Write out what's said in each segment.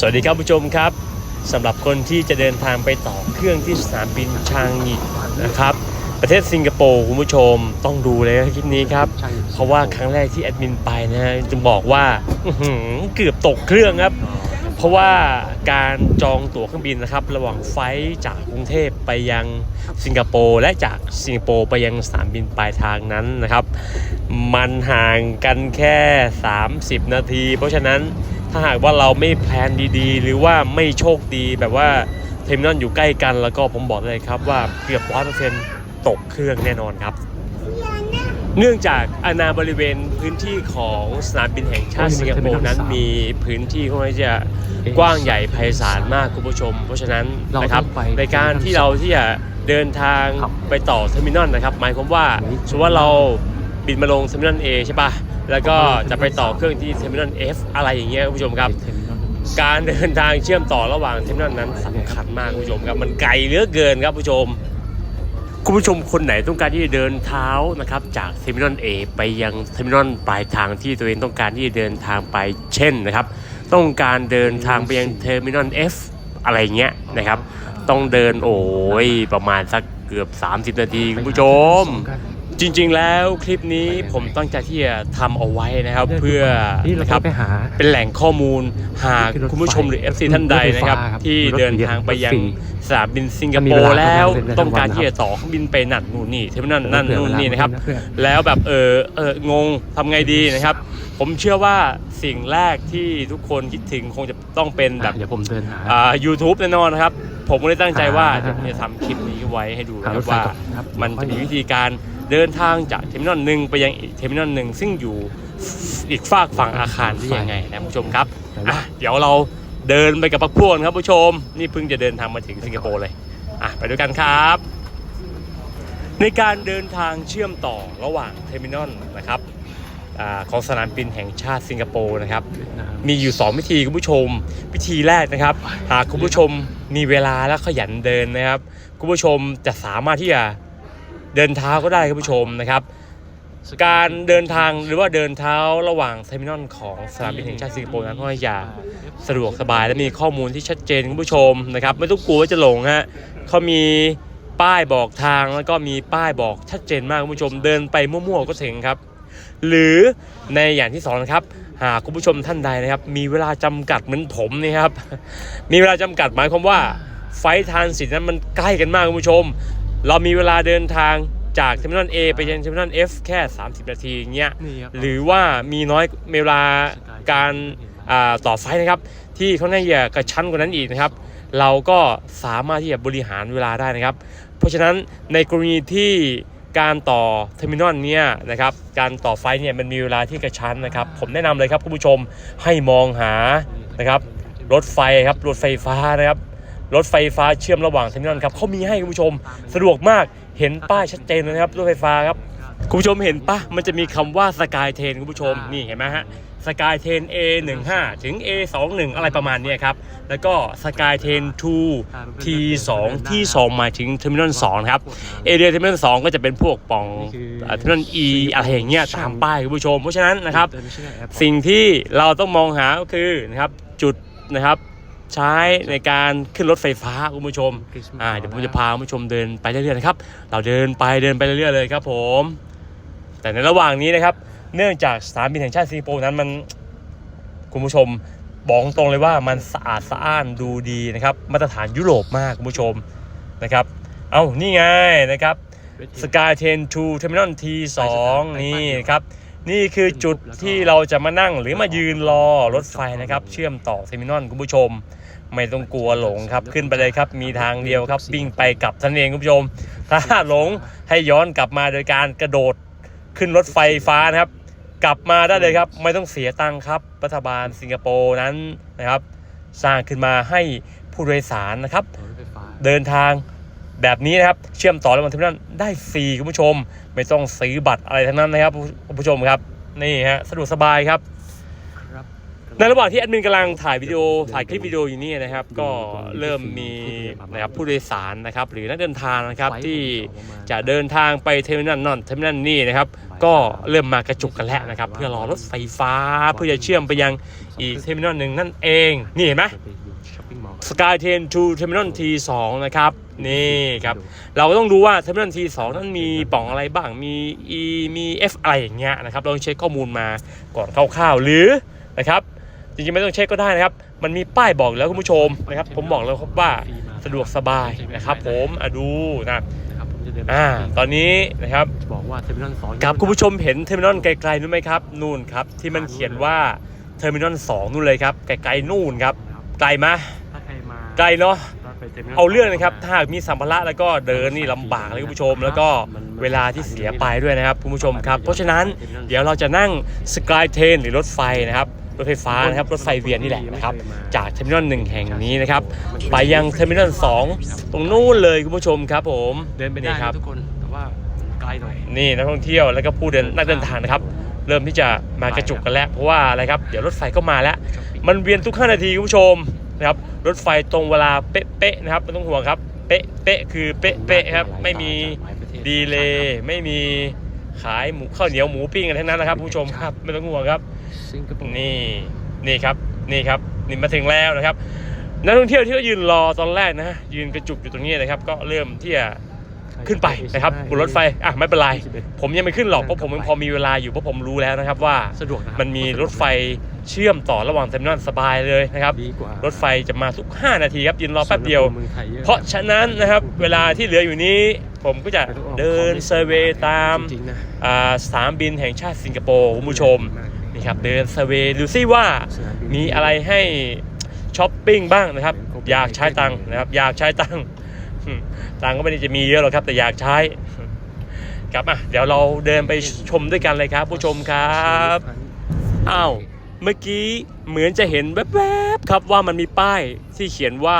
สวัสดีครับผู้ชมครับสำหรับคนที่จะเดินทางไปต่อเครื่องที่สนามบินชางงินะครับ ประเทศสิงคโปร์คุณผู้ชมต้องดูเลยนะคลิปนี้ครับ เพราะว่าครั้งแรกที่แอดมินไปนะฮะจะบอกว่าอื้อหือเกือบตกเครื่องครับ เพราะว่าการจองตั๋วเครื่องบินนะครับ ระหว่างไฟล์จากกรุงเทพไปยังสิงคโปร์และจากสิงคโปร์ไปยังสนามบินปลายทางนั้นนะครับ มันห่างกันแค่ 30 นาที เพราะฉะนั้น ถ้าหากว่าเราไม่แพลนดีๆ หรือว่าไม่โชคดีแบบว่าเทอร์มินอลอยู่ใกล้กันแล้วก็ผมบอกเลยครับว่าเกือบร้อยเปอร์เซ็นต์ตกเครื่องแน่นอนครับ เนื่องจากอาณาบริเวณพื้นที่ของสนามบินแห่งชาติสิงคโปร์นั้นมีพื้นที่ค่อนข้างจะกว้างใหญ่ไพศาลมากคุณผู้ชม เพราะฉะนั้นนะครับเราต้องไปในการที่เราที่จะเดินทางครับไปต่อเทอร์มินอลนะครับ หมายความว่าเฮ้ยสมมติว่าเราบินมาลงเทอร์มินอล A ใช่ปะ แล้วก็จะไปต่อเครื่องที่เทอร์มินอล F อะไรอย่างเงี้ยคุณผู้ชมครับ การเดินทางเชื่อมต่อระหว่างเทอร์มินอลนั้นสำคัญมากคุณผู้ชมครับ มันไกลเหลือเกินครับผู้ชม คุณผู้ชมคนไหนต้องการที่จะเดินเท้านะครับจากเทอร์มินอล A ไปยังเทอร์มินอลปลายทางที่ตัวเองต้องการที่จะเดินทางไปเช่นนะครับ ต้องการเดินทางไปยังเทอร์มินอล F อะไรเงี้ยนะครับ ต้องเดินโอ้ยประมาณสักเกือบ 30 นาทีคุณผู้ชม จริงๆแล้วคลิปนี้ผมตั้งใจที่จะทำเอาไว้นะครับ เพื่อนี่เรานะครับไปหาเป็นแหล่งข้อมูลหากขึ้นรถไฟคุณผู้ชมหรือ FC ท่านใดนะครับรถไฟฟ้าครับที่รถเดินทางไปยังรถฟรีสนามบินสิงคมีโปเวลาร์แล้วทำงานเป็นต้องการวันๆที่จะต่อเครื่องบินไปนั่นนู่นนี่เทอร์มินอลนั่นเผื่อนู่นเวลานี่นะครับเพื่อนแล้วแบบเออเอองงทำไงดีนะครับ ผมเชื่อว่าสิ่งแรกที่ทุกคนคิดถึงคงจะต้องเป็นแบบเดี๋ยวผมเดินหาอ่า YouTube แน่นอนนะครับ ผมก็เลยตั้งใจว่าหาจะทำคลิปนี้ไว้ให้ดูนะหาครรัถบไฟว่าก่อนครับมันจะมีวิธีการ เดินทางจากเทอร์มินอลหนึ่งไปยังอีกเทอร์มินอลหนึ่งซึ่งอยู่อีกฝากฝั่งอาคารได้ยังไงนะผู้ชมครับอะเดี๋ยวเราเดินไปกับพักพวกนะครับผู้ชม นี่เพิ่งจะเดินทางมาถึงสิงคโปร์เลยอะไปด้วยกันครับ ในการเดินทางเชื่อมต่อระหว่างเทอร์มินอลนะครับอาของสนามบินแห่งชาติสิงคโปร์นะครับ มีอยู่ 2 วิธีคุณผู้ชม วิธีแรกนะครับ หากคุณผู้ชมมีเวลาและขยันเดินนะครับ คุณผู้ชมจะสามารถที่จะ เดินเท้าก็ได้คุณผู้ชมนะครับ การเดินทางหรือว่าเดินเท้าระหว่างเทอร์มินอลของสนามบินแห่งชาติสิงคโปร์นั้นค่อนข้างจะสะดวกสบายและมีข้อมูลที่ชัดเจนคุณผู้ชมนะครับ ไม่ต้องกลัวว่าจะหลงฮะเขามีป้ายบอกทางแล้วก็มีป้ายบอกชัดเจนมากคุณผู้ชมเดินไปมั่วๆก็ถึงครับ หรือในอย่างที่สองนะครับหากคุณผู้ชมท่านใดนะครับ มีเวลาจำกัดเหมือนผมนี่ครับ มีเวลาจำกัดหมายความว่าไฟล์ทรานสิตนั้นมันใกล้กันมากคุณผู้ชม เรามีเวลาเดินทางจากเทอร์มินอล A ไปยังเทอร์มินอล F แค่ 30 นาทีอย่างเงี้ยนี่ครับหรือว่ามีน้อยเวลาการอ่าต่อไฟล์นะครับ ที่เขาน่าจะกระชั้นกว่านั้นอีกนะครับ เราก็สามารถที่จะบริหารเวลาได้นะครับ เพราะฉะนั้นในกรณีที่การต่อเทอร์มินอลเนี่ยนะครับการต่อไฟล์เนี่ยมันมีเวลาที่กระชั้นนะครับ ผมแนะนำเลยครับคุณผู้ชมให้มองหานะครับรถไฟครับรถไฟฟ้านะครับ รถไฟฟ้าเชื่อมระหว่างเทอร์มินอลครับเขามีให้คุณผู้ชมสะดวกมากเห็นป้ายชัดเจนเลยนะครับรถไฟฟ้าครับคุณผู้ชมเห็นปะมันจะมีคำว่าสกายเทนคุณผู้ชมอ่านี่นี่เห็นไหมฮะสกายเทน A15 ถึง A21 อะไรประมาณเนี้ยครับ แล้วก็สกายเทน2 T2 ที่ 2 หมายถึงเทอร์มินอล2ครับเอเรียเทอร์มินอล2ก็จะเป็นพวกปล่องนี่คือเทอร์มินอล E อะไรอย่างเงี้ยตามป้ายคุณผู้ชม เพราะฉะนั้นนะครับเดิไม่ใช่แอปสิ่งที่เราต้องมองหาก็คือนะครับจุดนะครับ ใช้ในการขึ้นรถไฟฟ้าคุณผู้ชมอ่าเดี๋ยวผมจะพาคุณผู้ชมเดินไปเรื่อยๆนะครับ เราเดินไปเดินไปเรื่อยๆเลยครับผม แต่ในระหว่างนี้นะครับ เนื่องจากสนามบินแห่งชาติสิงคโปร์นั้นมันคุณผู้ชมบอกตรงเลยว่ามันสะอาดสะอ้านดูดีนะครับ มาตรฐานยุโรปมากคุณผู้ชมนะครับ เอานี่ไงนะครับ Sky 10 to Terminal T2 นี่ครับ นี่คือจุดที่เราจะมานั่งหรือมายืนรอรถไฟนะครับ เชื่อมต่อเทอร์มินอลคุณผู้ชม ไม่ต้องกลัวหลงครับขึ้นไปเลยครับ มีทางเดียวครับวิ่งไปกลับท่านเองคุณผู้ชม ถ้าหลงให้ย้อนกลับมาโดยการกระโดดขึ้นรถไฟฟ้านะครับ กลับมาได้เลยครับ ไม่ต้องเสียตังค์ครับ รัฐบาลสิงคโปร์นั้นนะครับ สร้างขึ้นมาให้ผู้โดยสารนะครับรถไฟฟ้าเดินทางแบบนี้นะครับ เชื่อมต่อระหว่างเทอร์มินอลได้ฟรีคุณผู้ชม ไม่ต้องซื้อบัตรอะไรทั้งนั้นนะครับคุณผู้ชมครับนี่ฮะสะดวกสบายครับครับกำ ในระหว่างที่แอดมินกำลังถ่ายวิดีโอถ่ายคลิปวิดีโออยู่นี่นะครับ ก็เริ่มมีนะครับผู้โดยสารนะครับ หรือนักเดินทางนะครับที่จะเดินทางไปเทอร์มินอลนอนเทอร์มินอลนี่นะครับ ก็เริ่มมากระจุกกันแล้วนะครับ เพื่อรอรถไฟฟ้าเพื่อจะเชื่อมไปยังอีกเทอร์มินอลหนึ่งนั่นเอง นี่เห็นไหมสกายเทนทูเทอร์มินอลทีสองนะครับนี่ครับ เราก็ต้องดูว่าเทอร์มินอลทีสองนั้นมีปล่องอะไรบ้างมี E มี F อะไรอย่างเงี้ยนะครับเราต้องเช็คข้อมูลมาก่อนคร่าวๆหรือนะครับ จริงๆไม่ต้องเช็คก็ได้นะครับ มันมีป้ายบอกแล้วคุณผู้ชมนะครับ ผมบอกแล้วครับว่าสะดวกสบายนะครับ ผมอะดูนะนะครับผมจะเดินอ่าตอนนี้นะครับบอกว่าเทอร์มินอลสองกับคุณผู้ชมเห็นเทอร์มินอลไกลๆนู้นไหมครับนู่นครับ ที่มันเขียนว่าเทอร์มินอลสองนู่นเลยครับไกลๆนู่นครับ ไกลไหมถ้าใครมาไกลเนาะไปทมิลเอาเรื่องนะครับถ้าหากมีสัมภาระแล้วก็เดินนี่ลำบากเลยคุณผู้ชม แล้วก็เวลาที่เสียไปด้วยนะครับคุณผู้ชมครับ เพราะฉะนั้นเดี๋ยวเราจะนั่งสกายเทนหรือรถไฟนะครับ รถไฟฟ้านะครับรถไฟเวียนนี่แหละนะครับจากเทอร์มินอลหนึ่งแห่งนี้นะครับไปยังเทอร์มินอลสองตรงนู้นเลยคุณผู้ชมครับผมเดินไปได้คครัรับบทุกคนแต่ว่าไกลหน่อยนี่นักท่องเที่ยวแล้วก็ผู้เดินนักเดินทางนะครับเริ่มที่จะมากระจุกกันแล้ว เพราะว่าอะไรครับเดี๋ยวรถไฟก็มาแล้ว มันเวียนทุก5นาทีคุณผู้ชมนะครับรถไฟตรงเวลาเป๊ะๆนะครับไม่ต้องห่วงครับเป๊ะเป๊ะคือเป๊ะเป๊ะครับไม่มีดีเลย์ไม่มีขายหมูข้าวเหนียวหมูปิ้งอะไรทั้งนั้นนะครับผู้ชมครับไม่ต้องห่วงครับ สิงคโปร์นี่นี่ครับนี่ครับนี่มาถึงแล้วนะครับนักท่องเที่ยวที่เขายืนรอตอนแรกนะยืนกระจุกอยู่ตรงนี้นะครับ ก็เริ่มที่จะขึ้นไปนะครับบนรถไฟอะไม่เป็นไรผมยังไม่ขึ้นหรอกเพราะผมยังพอมีเวลาอยู่เพราะผมรู้แล้วนะครับว่าสะดวกนะครับมันมีรถไฟเชื่อมต่อระหว่างเทอร์มินอลสบายเลยนะครับดีกว่ารถไฟจะมาทุก 5 นาทีครับยืนรอแป๊บเดียวมืองไทยเยอะเพราะฉะนั้นนะครับเวลาที่เหลืออยู่นี้ ผมก็จะเดินเซอร์เวย์ตามจริงๆนะอ่าสนามบินแห่งชาติสิงคโปร์คุณผู้ชม นี่ครับเดินเซอร์เวย์ดูซิว่ามีอะไรให้ช้อปปิ้งบ้างนะครับ อยากใช้ตังค์นะครับ อยากใช้ตังค์อืมตังค์ก็ไม่ได้จะมีเยอะหรอกครับ แต่อยากใช้ครับอะเดี๋ยวเราเดินไปชมด้วยกันเลยครับ ผู้ชมครับอ้าวเมื่อกี้เหมือนจะเห็นแวบๆครับว่ามันมีป้ายที่เขียนว่า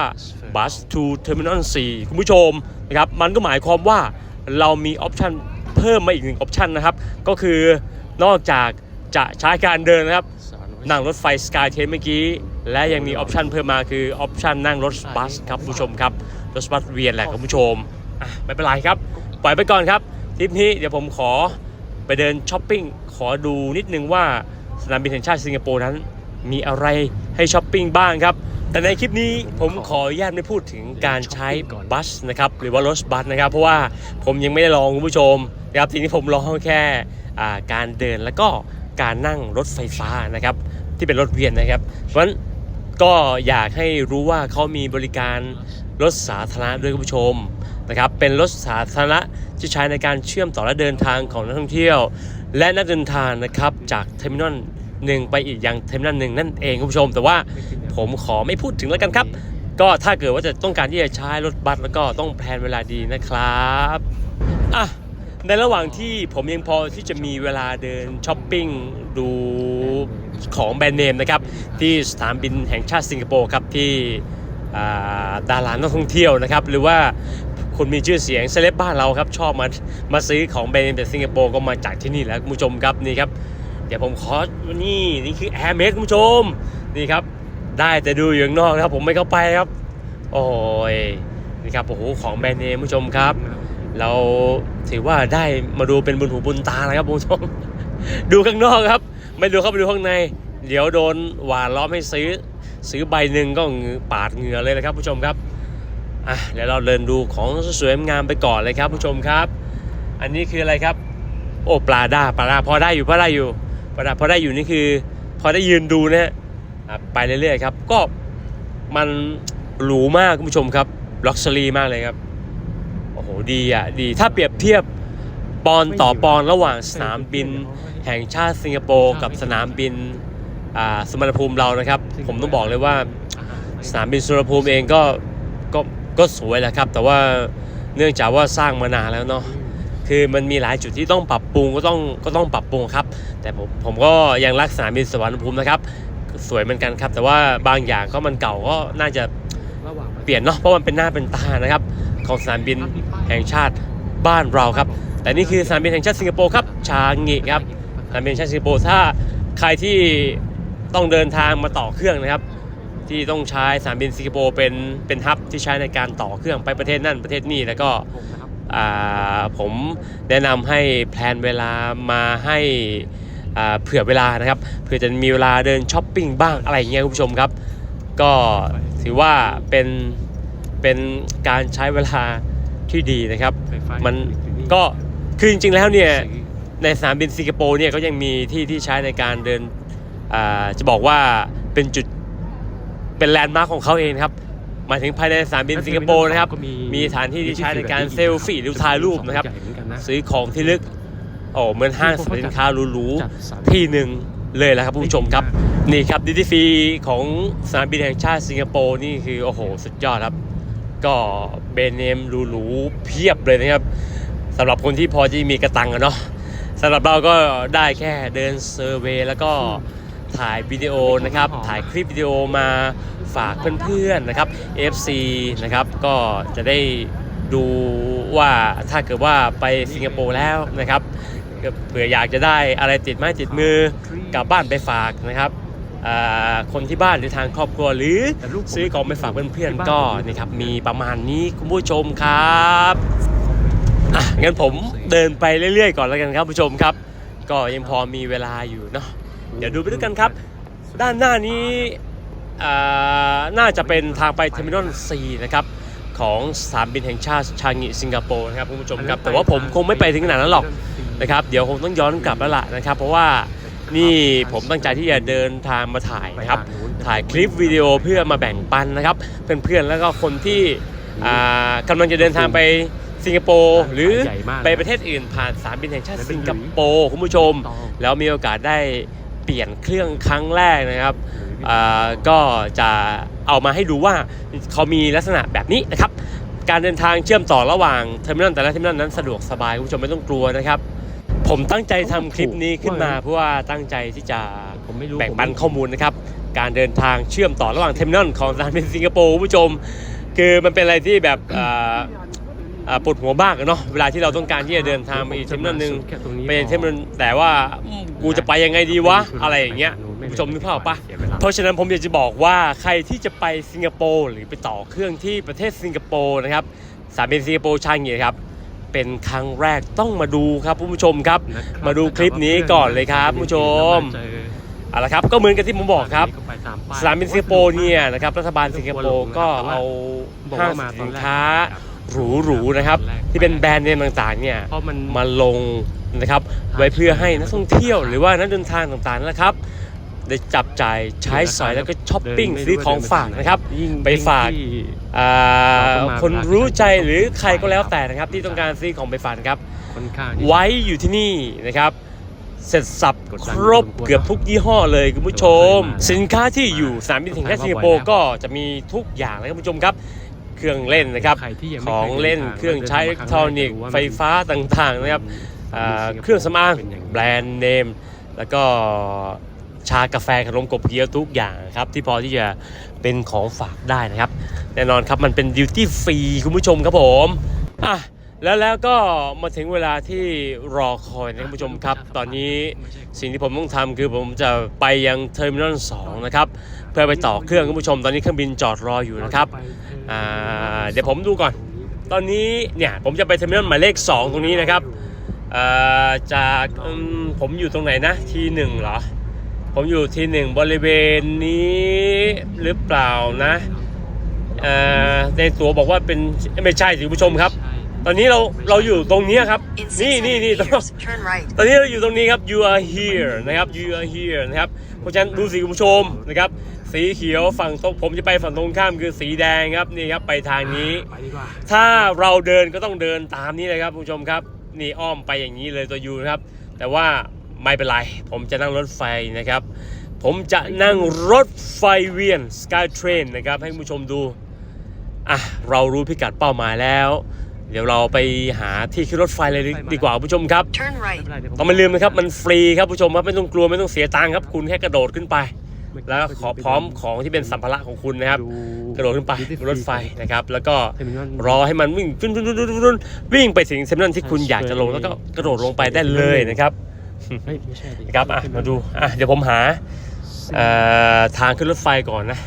bus to terminal 4คุณผู้ชมนะครับมันก็หมายความว่าเรามีออปชันเพิ่มมาอีกหนึ่งออปชันนะครับ ก็คือนอกจาก จะใช้การเดินนะครับ นั่งรถไฟสกายเทนเมื่อกี้ และยังมีออปชันเพิ่มมาคือออปชันนั่งรถบัสครับผู้ชมครับ รถบัสเวียนแหละคุณผู้ชมไม่เป็นไรครับ ปล่อยไปก่อนครับทริปนี้เดี๋ยวผมขอไปเดินช้อปปิ้งขอดูนิดนึงว่าสนามบินแห่งชาติสิงคโปร์นั้น มีอะไรให้ช้อปปิ้งบ้างครับ แต่ในคลิปนี้ผมขออนุญาตไม่พูดถึงการใช้บัสนะครับหรือว่ารถบัสนะครับ เพราะว่าผมยังไม่ได้ลองคุณผู้ชมนะครับทีนี้ผมลองแค่การเดินแล้วก็ การนั่งรถไฟฟ้านะครับที่เป็นรถเวียนนะครับ เพราะฉะนั้นก็อยากให้รู้ว่าเขามีบริการรถสาธารณะด้วยคุณผู้ชมนะครับเป็นรถสาธารณะที่ใช้ในการเชื่อมต่อและเดินทางของนักท่องเที่ยว และนักเดินทางนะครับจากเทอร์มินอลหนึ่งไปอีกอยังเทอร์มินอลหนึ่งนั่นเองคุณผู้ชม แต่ว่าผมขอไม่พูดถึงแล้วกันครับ ก็ถ้าเกิดว่าจะต้องการที่จะใช้รถบัสแล้วก็ต้องแพลนเวลาดีนะครับอะ ในระหว่างที่ผมยังพอที่จะมีเวลาเดินช้อปปิ้งดูของแบรนด์เนมนะครับ ที่สนามบินแห่งชาติสิงคโปร์ครับ ที่ดารานักท่องเที่ยวนะครับ หรือว่าคนมีชื่อเสียงเซเลบบ้านเราครับชอบมามาซื้อของแบรนด์เนมจากสิงคโปร์ก็มาจากที่นี่แหล้วคุณผู้ชมครับนี่ครับ เดี๋ยวผมขอนี่นี่คือ Air m a d คุณผู้ชมนี่ครับ ได้แต่ดูอยู่ข้างนอกนะครับ ผมไม่เข้าไปครับ โอ้ยนี่ครับโอ้โหของแบรนด์เนมคุณผู้ชมครับ เราถือว่าได้มาดูเป็นบุญหูบุญตานะครับคุณผู้ชมดูข้างนอกครับ ไม่ดูเข้าไปดูข้างใน เดี๋ยวโดนหวานล้อมให้ซื้อ ซื้อใบหนึ่งก็ปาดเหงื่อเลยนะครับผู้ชมครับอะเดี๋ยวเราเดินดูของสวยงามไปก่อนเลยครับผู้ชมครับ อันนี้คืออะไรครับ โอ้ปลาด้าปลาด้าพอได้อยู่พอได้อยู่ปลาด้าพอได้อยู่นี่คือ พอได้ยืนดูนะฮะไปเรื่อยๆครับ ก็มันหรูมากคุณผู้ชมครับล็อกซ์รี่มากเลยครับ อ้โหดีอะดีถ้าเปรียบเทียบปอนต่อปอนระหว่างสนามบิน แห่งชาติสิงคโปร์กับสนามบินอ่าสุวรรณภูมิเรานะครับ ผมต้องบอกเลยว่า สนามบินสุวรรณภูมิเองก็ก็ก็สวยแหละครับ แต่ว่าเนื่องจากว่าสร้างมานานแล้วเนาะคือมันมีหลายจุดที่ต้องปรับปรุงก็ต้องก็ต้องปรับปรุงครับ แต่ผมผมก็ยังรักสนามบินสุวรรณภูมินะครับ สวยเหมือนกันครับ แต่ว่าบางอย่างก็มันเก่าก็น่าจะระหว่างเปลี่ยนเนาะเพราะมันเป็นหน้าเป็นตานะครับของสนามบินแห่งชาติบ้านเราครับ แต่นี่คือสนามบินแห่งชาติสิงคโปร์ครับชางิครับสนามบินแห่งชาติสิงคโปร์ถ้าใครที่ต้องเดินทางมาต่อเครื่องนะครับ ที่ต้องใช้สนามบินสิงคโปร์เป็นเป็นฮับที่ใช้ในการต่อเครื่องไปประเทศนั่นประเทศนี้แล้วก็ผมแนะนำให้แพลนเวลามาให้เผื่อเวลานะครับเผื่อจะมีเวลาเดินช้อปปิ้งบ้างอะไรเงี้ยคุณผู้ชมครับ ก็ ถือว่าเป็นเป็นการใช้เวลาที่ดีนะครับไฟฟ้ามันอยู่ที่ก็คือจริงๆแล้วเนี่ยสีในสนามบินสิงคโปร์เนี่ยก็ยังมีที่ที่ใช้ในการเดินอ่าจะบอกว่าเป็นจุดเป็นแลนด์มาร์คของเขาเองนะครับหมายถึงภายในสนามบินสิงคโปร์นะครับก็มีสถานที่ที่ใช้ในการเซลฟี่หรือถ่ายรูปนะครับใหญ่เหมือนกันนะซื้อของที่ลึกโอ้เหมือนห้างสรรพสินค้าหรูจัดสรรๆที่หนึ่ง เลยแหละครับคุณผู้ชมครับ นี่ครับดิจิฟรีของสนามบินแห่งชาติสิงคโปร์นี่คือ โอ้โห สุดยอดครับ ก็เบรนด์เนมหรูๆเพียบเลยนะครับสำหรับคนที่พอจะมีกระตังอะเนาะสำหรับเราก็ได้แค่เดินเซอร์เวย์แล้วก็ถ่ายวิดีโอนะครับ ถ่ายคลิปวิดีโอมาฝากเพื่อนๆนะครับ FC นะครับ ก็จะได้ดูว่าถ้าเกิดว่าไปสิงคโปร์แล้วนะครับก็ เผื่ออยากจะได้อะไรติดไม้ติดมือกลับบ้านไปฝากนะครับอ่าคนที่บ้านหรือทางครอบครัวหรือแต่ลูกผมซื้อของไปฝากเพื่อนที่บ้านๆก็ผมนี่ครับมีประมาณนี้คุณผู้ชมครับอะงั้นผมเดินไปเรื่อยๆก่อนแล้วกันครับผู้ชมครับ ก็ยังพอมีเวลาอยู่เนาะเดี๋ยวดูไปด้วยกันครับ ด้านหน้านี้อ่าน่าจะเป็นทางไปเทอร์มินอล4นะครับของสนามบินแห่งชาติชางงิสิงคโปร์นะครับคุณผู้ชมครับแต่ว่าผมคงไม่ไปถึงขนาดนั้นหรอก นะครับเดี๋ยวคงต้องย้อนกลับแล้วล่ะนะครับ เพราะว่านี่ผมตั้งใจที่จะเดินทางมาถ่ายนะครับ ถ่ายคลิปวิดีโอเพื่อมาแบ่งปันนะครับ เพื่อนๆแล้วก็คนที่อ่ากำลังจะเดินทางไปสิงคโปร์หรือใหญ่มากไปประเทศอื่นผ่านสนามบินแห่งชาติสิงคโปร์คุณผู้ชม แล้วมีโอกาสได้เปลี่ยนเครื่องครั้งแรกนะครับอ่าก็จะเอามาให้ดูว่าเขามีลักษณะแบบนี้นะครับ การเดินทางเชื่อมต่อระหว่างเทอร์มินอลแต่ละเทอร์มินอลนั้นสะดวกสบายคุณผู้ชมไม่ต้องกลัวนะครับ ผมตั้งใจทำคลิปนี้ขึ้นมาเพราะว่าตั้งใจที่จะผมไม่รู้แบ่งปันข้อมูลนะครับ การเดินทางเชื่อมต่อระหว่างเทอร์มินอลของสนามบินสิงคโปร์คุณผู้ชม คือมันเป็นอะไรที่แบบอ่าอ่าปวดหัวมากอะเนาะเวลาที่เราต้องการที่จะเดินทางไปอีกเทอร์มินอลหนึ่งแค่ตรงนี้ไปอีกเทอร์มินอลแต่ว่าอืมกูจะไปยังไงดีวะ อะไรอย่างเงี้ยคุณผู้ชมนึกภาพออกปะเสียเวลาเพราะฉะนั้นผมอยากจะบอกว่าใครที่จะไปสิงคโปร์หรือไปต่อเครื่องที่ประเทศสิงคโปร์นะครับสนามบินสิงคโปร์ชางงีครับ เป็นครั้งแรกต้องมาดูครับคุณผู้ชมครับนะครับ มาดูคลิปนี้ก่อนเลยครับคุณผู้ชมเจอเอาละครับก็เหมือนกับที่ผมบอกครับก็ไปตามป้ยสนามบินสิงคโปร์เนี่ยนะครับรัฐบาลสิงคโปร์ก็เอาบอกห้างว่ามาสิตอนนแรกค้าครับหรูๆนะครับตอนแรกที่เป็นแบรนด์เนมต่างๆเนี่ยเพราะมันมาลงนะครับไว้เพื่อให้นักท่องเที่ยวหรือว่านักเดินทางต่างๆนะครับ ได้จับจ่ายใช้สอยแล้วก็ช้อปปิ้งเดินไม่ซื้อของฝากนะครับยิ่งไปฝากที่อ่าเราก็มาคนรู้ใจหรือใครก็แล้วแต่นะครับ ที่ต้องการซื้อของไปฝากนะครับค่อนข้างที่ไว้อยู่ที่นี่นะครับ เสร็จสับกดคดันรบพอสมควรเกือบทุกยี่ห้อเลยคุณผู้ชมเคยมาสินค้าที่อยู่สนามบินแห่งชาติสิงคโปร์ก็จะมีทุกอย่างเลยคุณผู้ชมครับเครื่องเล่นนะครับใครที่ยังไม่ของเล่นคยดิทาเครื่องใช้อิเล็กทรอนิกส์ว่ามันไฟฟ้าต่างๆนะครับอ่าเครื่องสำอางแบรนด์เนม แล้วก็ ชากาแฟขนมกบเกี๊ยวทุกอย่างครับที่พอที่จะเป็นของฝากได้นะครับ แน่นอนครับมันเป็นดิวตี้ฟรีคุณผู้ชมครับผมอะแล้วแล้วก็มาถึงเวลาที่รอคอยนะคุณผู้ชมครับ ตอนนี้สิ่งที่ผมต้องทำคือผมจะไปยังเทอร์มินอล2นะครับ เพื่อไปต่อเครื่องคุณผู้ชม ตอนนี้เครื่องบินจอดรออยู่นะครับเดี๋ยวผมดูก่อน ตอนนี้เนี่ยผมจะไปเทอร์มินอลหมายเลข 2 ตรงนี้นะครับจากผมอยู่ตรงไหนนะทีหนึ่งเหรอ ผมอยู่ทีหนึ่งบริเวณนี้หรือเปล่านะเอ่อในตัวบอกว่าเป็นไม่ใช่สิคุณผู้ชมครับ ตอนนี้เราเราอยู่ตรงเนี้ยครับ In นี่600นี่นี่ตรง meters, turn right. ตอนนี้เราอยู่ตรงนี้ครับ you are here นะครับ you are here นะครับเพราะฉะนั้นดูสิคุณผู้ชมนะครับ สีเขียวฝั่งตรงผมจะไปฝั่งตรงข้ามคือสีแดงครับนี่ครับไปทางนี้ไปดีกว่าถ้าเราเดินก็ต้องเดินตามนี้เลยครับคุณผู้ชมครับ นี่อ้อมไปอย่างนี้เลยตัวยูนะครับ แต่ว่า ไม่เป็นไร ผมจะนั่งรถไฟนะครับ ผมจะนั่งรถไฟเวียน Skytrain นะครับ ให้คุณผู้ชมดู อะ เรารู้พิกัดเป้าหมายแล้ว เดี๋ยวเราไปหาที่ขึ้นรถไฟเลยดีดีกว่าคุณผู้ชมครับ Turn ไม่ right. เป็นไรเดี๋ยวผต้องไม่ลืมนะครับ มันฟรีครับผู้ชมครับไม่ต้องกลัวไม่ต้องเสียตังค์ครับ คุณแค่กระโดดขึ้นไป แล้วขอพร้อมของที่เป็นสัมภาระของคุณนะครับ กระโดดขึ้นไปบนรถไฟนะครับ แล้วก็เทอร์มินอลรอให้มันวิ่งวิ่งวิ่งวิ่งวิ่งวิ่งวิ่งไปถึงเซมนันที่คุณอยากจะลงแล้วก็กระโดดลงไปได้เลยนะครับ เฮ้ยไม่ใช่ดินะครับอะมาดูอะเดี๋ยวผมหาเอ่อทางขึ้นรถไฟก่อนนะ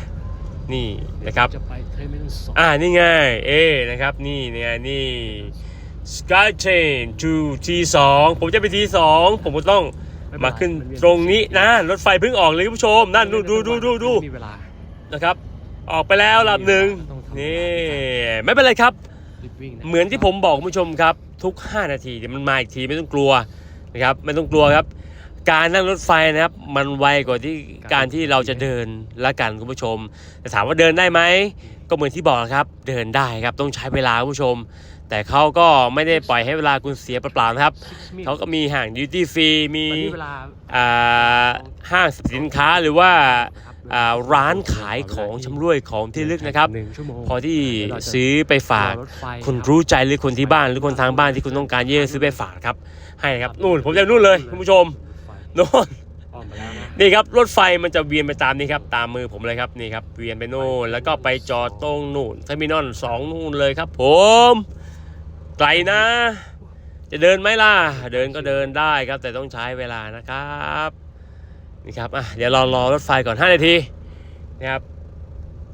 นี่นะครับจะไปเทอร์มินอลสองอ่านี่ไงเอนะครับนี่เนี่ยนี่ SkyTrain to T2 ผมจะไป T2 ผมก็ต้องมาขึ้นตรงนี้นะ รถไฟเพิ่งออกเลยคุณผู้ชม นั่นดูดูดูดูดูมีเวลานะครับ ออกไปแล้วลำหนึ่งนี่ ไม่เป็นไรครับรีบวิ่งะเหมือนที่ผมบอกคุณผู้ชมครับ ทุก 5 นาทีเดี๋ยวมันมาอีกทีไม่ต้องกลัว นะครับไม่ต้องกลัวครับ การนั่งรถไฟนะครับ มันไวกว่าที่การที่เราจะเดินละกันคุณผู้ชมแต่ถามว่าเดินได้ไหมก็เหมือนที่บอกครับ เดินได้ครับต้องใช้เวลาคุณผู้ชม แต่เขาก็ไม่ได้ปล่อยให้เวลาคุณเสียเปล่าๆนะครับเขาก็มีห่างดิวตี้ฟรีมีตอนนี้เวลาอ่าห้างสรรพสินค้าหรือว่าอ่า ร้านขายของชำร่วยของที่ลึกนะครับหนึ่งชั่วโมงพอที่ซื้อไปฝากรอรถไฟคนรู้ใจหรือคนที่บ้านหรือคนทางบ้านที่คุณต้องการเยอะซื้อไปฝากครับ ให้ครับนู่นผมจะนู่นเลยคุณผู้ชมรถไฟนู่นอ้อมไปแล้วนะนี่ครับรถไฟมันจะเวียนไปตามนี้ครับตามมือผมเลยครับนี่ครับเวียนไปนู่นแล้วก็ไปจอดตรงนู่นเทอร์มินอลสองนู่นเลยครับ ผมไกลนะ จะเดินไหมล่ะ เดินก็เดินได้ครับ แต่ต้องใช้เวลานะครับ นี่ครับอะเดี๋ยวรอรอรถไฟก่อน 5 นาทีนะครับ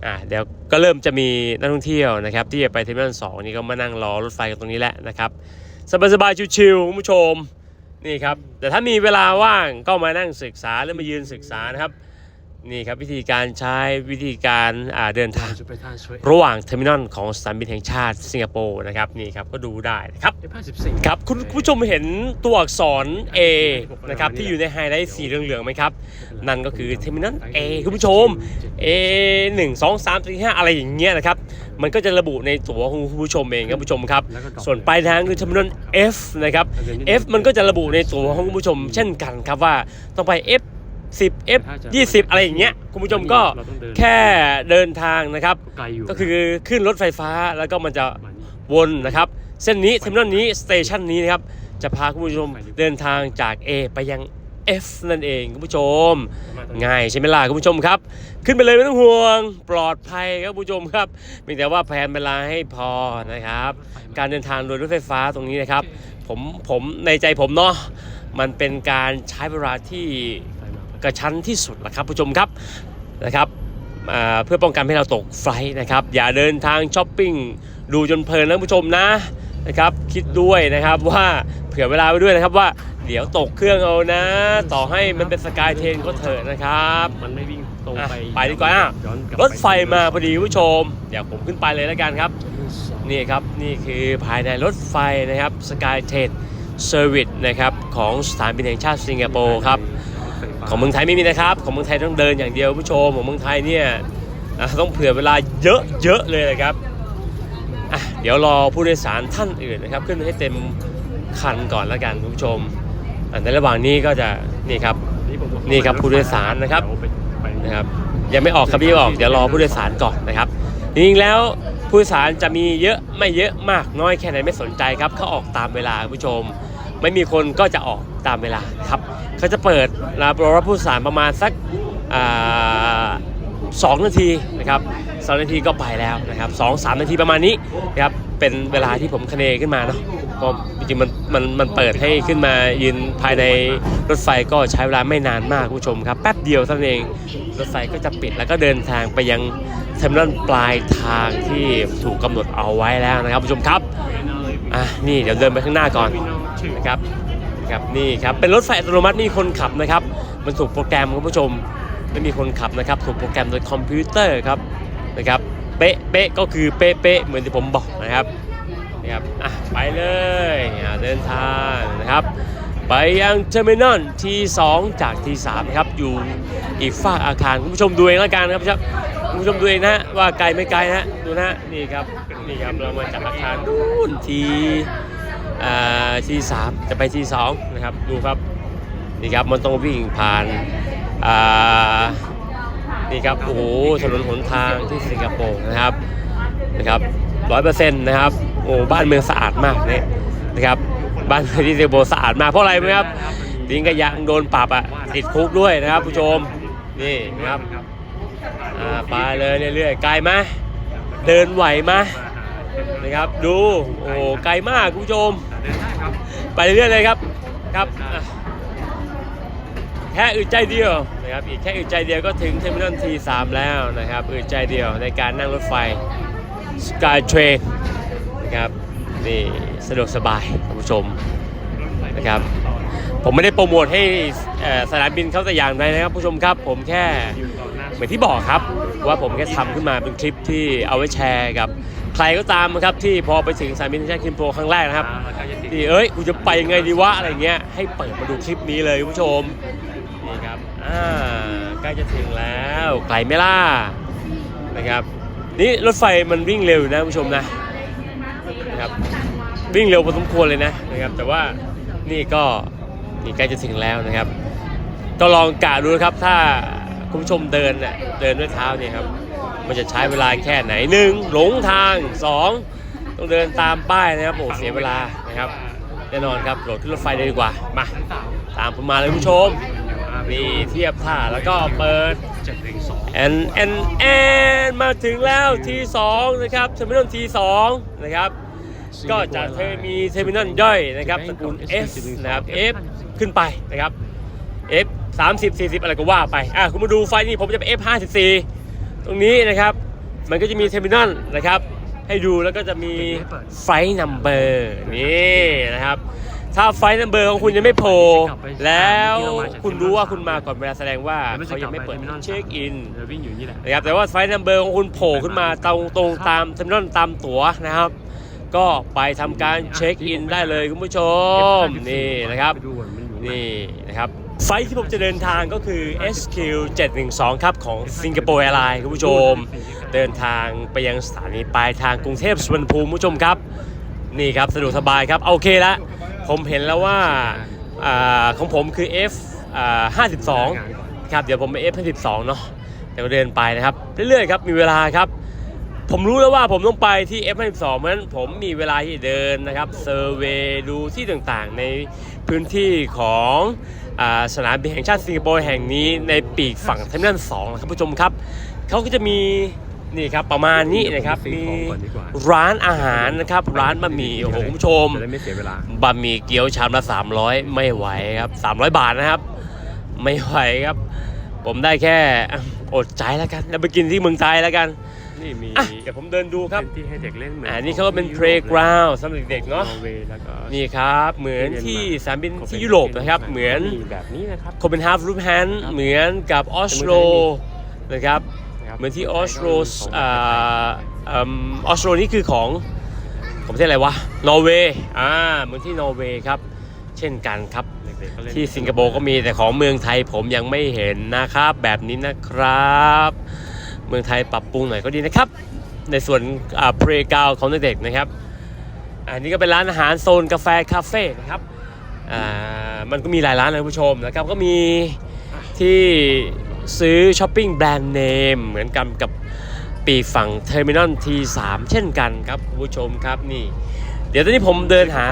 อะเดี๋ยวก็เริ่มจะมีนักท่องเที่ยวนะครับ ที่จะไปเทอร์มินอลสองนี่ก็มานั่งรอรถไฟกันตรงนี้แหละนะครับสบายๆชิวๆคุณผู้ชมนี่ครับแต่ถ้ามีเวลาว่างก็มานั่งศึกษาหรือมายืนศึกษานะครับ นี่ครับวิธีการใช้วิธีการอ่าเดินทางจะไปทางสวยระหว่างเทอร์มินอลของสนามบินแห่งชาติสิงคโปร์นะครับนี่ครับก็ดูได้นะครับเอฟห้าสิบสี่ครับคุณคุณผู้ชมเห็นตัวอักษร A นะครับที่อยู่ในไฮไลท์สีเหลืองๆไหมครับ นั่นก็คือเทอร์มินอล A คุณผู้ชม A 1 2 3 4 5อะไรอย่างเงี้ยนะครับมันก็จะระบุในตั๋วของคุณผู้ชมเองครับผู้ชมครับแล้วก็ดรอปส่วนปลายทางคือเทอร์มินอล F นะครับ F มันก็จะระบุในตั๋วของคุณผู้ชม เช่นกันครับว่าต้องไป F 10 F 20 อะไรอย่างเงี้ยคุณผู้ชมก็เราต้องเดินแค่เดินทางนะครับไกลอยู่ก็คือขึ้นรถไฟฟ้าแล้วก็มันจะประมาณนี้วนนะครับ เส้นนี้เทอร์มินอลนี้สเตชันนี้นะครับ จะพาคุณผู้ชมเดินทางจาก A ไปยัง F นั่นเองคุณผู้ชม ง่ายใช่ไหมล่ะคุณผู้ชมครับ ขึ้นไปเลยไม่ต้องห่วง ปลอดภัยครับคุณผู้ชมครับเพียงแต่ว่าแผนเวลาให้พอนะครับ การเดินทางโดยรถไฟฟ้าตรงนี้นะครับ ผมผมในใจผมเนาะมันเป็นการใช้เวลาที่ไฟมา กระชั้นที่สุดนะครับผู้ชมครับนะครับอ่าเพื่อป้องกันไม่ให้เราตกไฟล์นะครับ อย่าเดินทางช้อปปิ้งดูจนเพลินนะผู้ชมนะนะครับ คิดด้วยนะครับว่าเผื่อเวลาไว้ด้วยนะครับว่าเดี๋ยวตกเครื่องเอานะ ต่อให้มันเป็นสกายเทนก็เถอะนะครับ มันไม่วิ่งตรงอะไปไปดีกว่าอะย้อนกลับรถไฟมาพอดีผู้ชม เดี๋ยวผมขึ้นไปเลยแล้วกันครับนี่นี่ครับนี่คือภายในรถไฟนะครับสกายเทนเซอร์วิสนะครับของสถานบินแห่งชาติสิงคโปร์ครับ ของเมืองไทยไม่มีนะครับ ของเมืองไทยต้องเดินอย่างเดียวผู้ชมของเมืองไทยเนี่ยอะต้องเผื่อเวลาเยอะเยอะเลยนะครับอะเดี๋ยวรอผู้โดยสารท่านอื่นนะครับ ขึ้นให้เต็มคันก่อนแล้วกันคุณผู้ชมอะในระหว่างนี้ก็จะนี่ครับนี่ครับผู้โดยสารนะครับ เดี๋ยวไปไปนะครับยังไม่ออกครับพี่ออกเดี๋ยวรอผู้โดยสารก่อนนะครับจริงๆแล้วผู้โดยสารจะมีเยอะไม่เยอะมากน้อยแค่ไหนไม่สนใจครับเขาออกตามเวลาคุณผู้ชม ไม่มีคนก็จะออกตามเวลาครับเขาจะเปิดรับรอรับผู้โดยสารประมาณสักสองนาทีนะครับสองนาทีก็ไปแล้วนะครับสองสามนาทีประมาณนี้นะครับเป็นเวลาที่ผมคะเนขึ้นมาเนาะก็จริงมันมันมันเปิดให้ขึ้นมายืนภายในรถไฟก็ใช้เวลาไม่นานมากคุณผู้ชมครับแป๊บเดียวเท่านั้นเองรถไฟก็จะปิดแล้วก็เดินทางไปยังเทอร์มินอลปลายทางที่ถูกกำหนดเอาไว้แล้วนะครับผู้ชมครับ อะนี่เดี๋ยวเดินไปข้างหน้าก่อนนะครับครับนี่ครับเป็นรถไฟอัตโนมัติมีคนขับนะครับ มันถูกโปรแกรมคุณผู้ชมไม่มีคนขับนะครับถูกโปรแกรมโดยคอมพิวเตอร์ครับนะครับเป๊ะเป๊ะก็คือเป๊ะเป๊ะเหมือนที่ผมบอกนะครับนะครับอะไปเลยเดินทางนะครับ ไปยังเทอร์มินอลที่ 2 จากที่3นะครับอยู่อีกฝากอาคารคุณผู้ชมดูเองแล้วกันครับครับคุณผู้ชมดูเองนะฮะว่าไกลไม่ไกลนะฮะดูนะนี่ครับ นี่ครับเรามาจากอาคารนู่นทีอ่าที่สามจะไปที่สองนะครับดูครับนี่ครับมันต้องวิ่งผ่านอ่านี่ครับโอ้โหถนนหนทางที่สิงคโปร์นะครับนะครับร้อยเปอร์เซ็นต์นะครับโอ้บ้านเมืองสะอาดมากเนี่ยนะครับบ้านที่สิงคโปร์สะอาดมากเพราะอะไรไหมครับทิ้งกระยังโดนปรับอะติดคุกด้วยนะครับผู้ชมนี่นะครับอ่าไปเลยเรื่อยๆไกลไหมเดินไหวไหม นะครับ ดูโอ้ไกลมากคุณผู้ชม เดินได้ครับไปเรื่อยๆเลยครับครับอะแคค่อึดใจเดียวนะครับอีกแค่อึดใจเดียวก็ถึงเทอร์มินอลทีสามแล้วนะครับอึดใจเดียวในการนั่งรถไฟสกายเทรนนะครับนี่สะดวกสบายท่านผู้ชม นะครับ ผมไม่ได้โปรโมทให้เอ่อสนามบินเขาแต่อย่างใดนะครับผู้ชมครับ ผมแค่อยู่ต่อหน้าเหมือนที่บอกครับว่าผมแค่ทำขึ้นมาเป็นคลิปที่เอาไว้แชร์กับ ใครก็ตามนะครับที่พอไปถึงสนามบินแช่คิมโปรครั้งแรกนะครับแล้วก็จะติดที่เอ้ยกูจะไปยังไงดีวะอะไรเงี้ยให้เปิดมาดูคลิปนี้เลยคุณผู้ชมนี่ครับอ่าใกล้จะถึงแล้วไกลไหม่ล่ะนะครับนี่รถไฟมันวิ่งเร็วอยู่นะคุณผู้ชมนะนะครับวิ่งเร็วพอสมควรเลยนะนะครับ แต่ว่านี่ก็นี่ใกล้จะถึงแล้วนะครับ ก็ลองกะดูนะครับถ้าคุณผู้ชมเดินน่ะเดินด้วยเท้าเนี่ยครับ มันจะใช้เวลาแค่ไหนหนึ่งหลงทางสองต้องเดินตามป้ายนะครับโอ้เสียเวลานะครับแน่นอนครับโหลดขึ้นรถไฟเลยดีกว่ามาตามผมมาเลยคุณผู้ชมนี่เทียบท่าแล้วก็เปิดเจ็ดหนึ่งสองแอนแอนแอนมาถึงแล้วทีสองนะครับเทอร์มินอลทีสองนะครับก็จะเธอมีเทอร์มินอลย่อยนะครับตระกูล S นะครับ F ขึ้นไปนะครับ F 30 40 อะไรก็ว่าไปอะคุณมาดูไฟนี่ผมจะเป็น F 54 ตรงนี้นะครับ มันก็จะมีเทอร์มินอลนะครับ ให้ดูแล้วก็จะมีไฟล์นัมเบอร์นี่นะครับ ถ้าไฟล์นัมเบอร์ของคุณยังไม่โผล่แล้วคุณรู้ว่าคุณมาก่อนเวลาแสดงว่าเขายังไม่เปิดเช็คอินเดี๋ยววิ่งอยู่นี่แหละนะครับแต่ว่าไฟล์นัมเบอร์ของคุณโผล่ขึ้นมาตรงตรงตามเทอร์มินอลตามตั๋วนะครับก็ไปทำการเช็คอินได้เลยคุณผู้ชมนี่นะครับไปดูก่อนมันอยู่นี่นะครับ ไฟที่ผมจะเดินทางก็คือ SQ 712 ครับ ของสิงคโปร์แอร์ไลน์คุณผู้ชม เดินทางไปยังสถานีปลายทางกรุงเทพสุวรรณภูมิคุณผู้ชมครับ นี่ครับ สะดวกสบายครับ โอเคละผมเห็นแล้วว่าอาของผมคือ F 52 ครับ เดี๋ยวผมไป F 52เนาะเดี๋ยวเดินไปนะครับ เรื่อยๆครับ มีเวลาครับ ผมรู้แล้วว่าผมต้องไปที่ F 52เพราะฉะนั้นผมมีเวลาที่เดินนะครับเซอร์เวดูที่ต่างๆ ใน พื้นที่ของอาสนามบินแห่งชาติสิงคโปร์แห่งนี้ในปีกฝั่งเทอร์มินอล2นะครับผู้ชมครับเขาก็จะมีนี่ครับประมาณนี้นะครับมีร้านอาหารนะครับร้านบะหมี่โอ้โหคุณผู้ชมจะได้ไม่เสียเวลาบะหมี่เกี๊ยวชามละ 300 ไม่ไหวครับ 300 บาทนะครับ ไม่ไหวครับ ผมได้แค่อะอดใจแล้วกัน แล้วไปกินที่เมืองไทยแล้วกัน นี่มีอะเดี๋ยวผมเดินดูครับเป็นที่ให้เด็กเล่นเหมือนอ่านี่เขาก็เป็น playground สำหรับเด็กๆเนาะนอร์เวย์แล้วก็นี่ครับเหมือนที่สนามบินที่ยุโรปนะครับ เหมือนแบบนี้นะครับโคเปนฮาฟรูปแฮนเหมือนกับออสโลนะครับเหมือนที่ออสโลอ่าอืมออสโลนี่คือของของประเทศอะไรวะนอร์เวย์อ่าเหมือนที่นอร์เวย์ครับเช่นกันครับเด็กๆก็เล่นที่สิงคโปร์ก็มีแต่ของเมืองไทยผมยังไม่เห็นนะครับ แบบนี้นะครับ เมืองไทยปรับปรุงหน่อยก็ดีนะครับ ในส่วนอ่าเพลกาวของเด็กๆนะครับ อันนี้ก็เป็นร้านอาหารโซนกาแฟคาเฟ่นะครับอ่ามันก็มีหลายร้านเลยคุณผู้ชมนะครับก็มีที่ซื้อช้อปปิ้งแบรนด์เนมเหมือนกันกับปีกฝั่งเทอร์มินอลทีสามเช่นกันครับคุณผู้ชมครับนี่ เดี๋ยวตอนนี้ผมเดินหา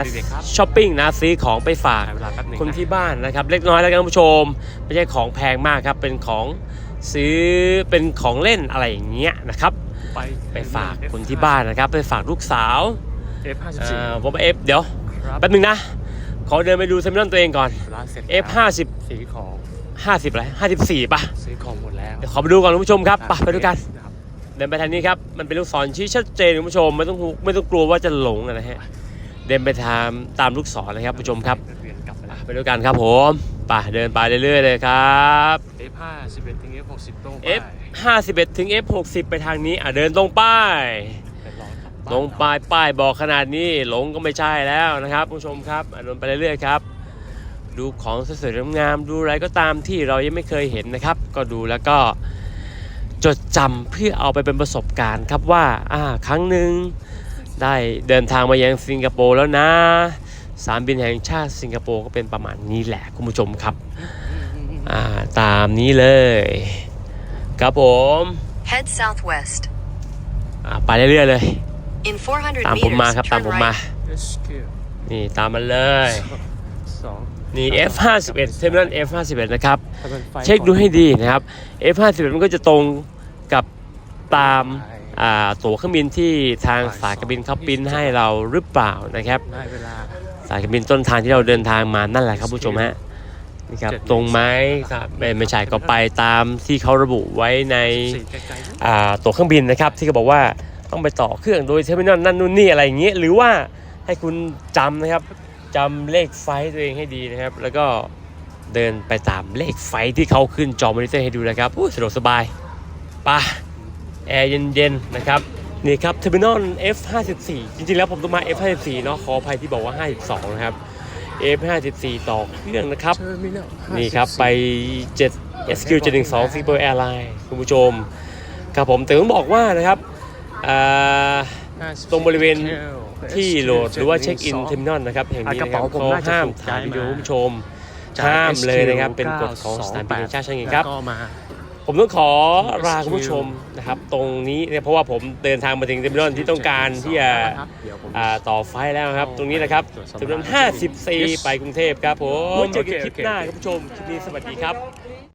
ช้อปปิ้งนะซื้อของไปฝากใช้เวลาแป๊บหนึงคนที่บ้านนะครับ เล็กน้อยแล้วกันคุณผู้ชม ไม่ใช่ของแพงมากครับ เป็นของ ซื้อเป็นของเล่นอะไรอย่างเงี้ยนะครับ ไปไปฝากคนที่บ้านนะครับ ไปฝากลูกสาวเอฟห้าสิบเอ่สี่อผมเอฟเดี๋ยวแป๊บนึงนะ ขอเดินไปดูเซมินอนตัวเองก่อนร้านเสร็จ F 50 สีของ50อะไร54ป่ะซื้อของหมดแล้วเดี๋ยวขอไปดูก่อนคุณผู้ชมครับไปไปดูกันครับเดินไปทางนี้ครับ มันเป็นลูกศรชี้ชัดเจนคุณผู้ชมไม่ต้องไม่ต้องกลัวว่าจะหลงนะฮะ เดินไปตามตามลูกศรนะครับคุณผู้ชมครับเวียนกลับไปแล้วไปดูกันครับผม ไปเดินไปเรื่อยๆเลยครับเอฟห้าสิบเอ็ดถึงเอฟหกสิบตรงไป F 51ถึง F 60ไปทางนี้อะเดินตรงป้ายเป็นรอกลับบ้านตรงป้ายป้ายบอกขนาดนี้หลงก็ไม่ใช่แล้วนะครับผู้ชมครับอะเดินไปเรื่อยๆครับ ดูของสวยๆงามๆดูอะไรก็ตามที่เรายังไม่เคยเห็นนะครับ ก็ดูแล้วก็จดจำเพื่อเอาไปเป็นประสบการณ์ครับว่าอ่าครั้งหนึ่งได้เดินทางมายังสิงคโปร์แล้วนะ สนามบินแห่งชาติสิงคโปร์ก็เป็นประมาณนี้แหละคุณผู้ชมครับอ่าตามนี้เลย ครับผม Head southwest. อ่าไปเรื่อยๆเลย In 400ตามผมมาครับ meters, ตาม turn ผมมา right. SQ นี่ตามมันเลยสองนี่ F51 เทอร์มินอล F51 นะครับถ้าเป็นไฟเช็คดูให้ดีนะครับ F51 มันก็จะตรงกับตามอ่าตั๋วเครื่องบินที่ทางสายการบินเขาปริ้นให้เราหรือเปล่านะครับได้เวลา สายการบินต้นทางที่เราเดินทางมานั่นแหละครับผู้ชมฮะนี่ครับเจ็ดตรงไหมครับไม่ไม่ใช่ก็ไปตามที่เขาระบุไว้ในสี่ไกลๆนะอ่าตั๋วเครื่องบินนะครับ ที่เขาบอกว่าต้องไปต่อเครื่องโดยเทอร์มินอลนั่นนู่นนี่อะไรอย่างเงี้ยหรือว่าให้คุณจำนะครับจำเลขไฟล์ตัวเองให้ดีนะครับ แล้วก็เดินไปตามเลขไฟล์ที่เขาขึ้นจอมอนิเตอร์ให้ดูนะครับอู้สะดวกสบายไป่ะแอร์เย็นๆนะครับ นี่ครับเทอร์มินอล F54 จริงๆ แล้วผมต้องมา F54 เนาะขออภัยที่บอกว่า 52 นะครับ F54 ต่อเครื่องนะครับเทอร์มินอลนี่ครับ ไป 7 SQ 712 Super Airline คุณผู้ชม ครับผมแต่ต้องบอกว่านะครับอ่าตรงบริเวณที่โหลดหรือว่าเช็คอินเทอร์มินอลนะครับแห่งนี้นะครับเขาห้ามถ่ายวิดีโอคุณผู้ชมห้ามเลยนะครับ เป็นกฎของสถานบินแห่งชาติเชียงใหม่ครับก็มา ผมต้องขอลาคุณผู้ชมนะครับ ตรงนี้เนี่ยเพราะว่าผมเดินทางมาถึงเทอร์มินอลที่ต้องการที่จะเดี๋ยวผมอ่าต่อไฟล์แล้วครับ ตรงนี้นะครับเทอร์มินอล54 ไปกรุงเทพครับผมเจอกันคลิปหน้าครับผู้ชมคลิปนี้สวัสดีครับ